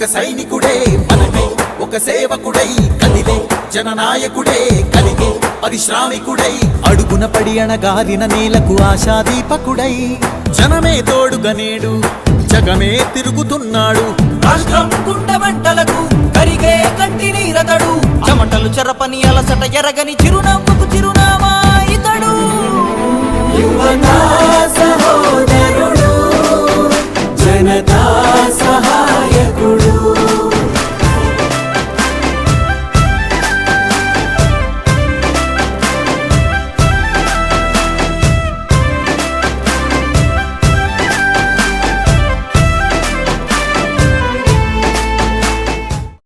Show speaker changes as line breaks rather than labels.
ఒక సైనికుడే మనకై ఒక సేవకుడై కలిగే జననాయకుడే కలిగే పరిశ్రామికుడై అడుగున పడి అణగారిన నేలకు ఆశాదీపకుడై. జనమే తోడుగనేడు జగమే తిరుగుతున్నాడు.
రాష్ట్రం గుండె కరిగే కంటి నీరతడు. చెమటలు చెరపని అలసట ఎరగని చిరునవ్వుకు చిరునామా ఇతడు. యువతా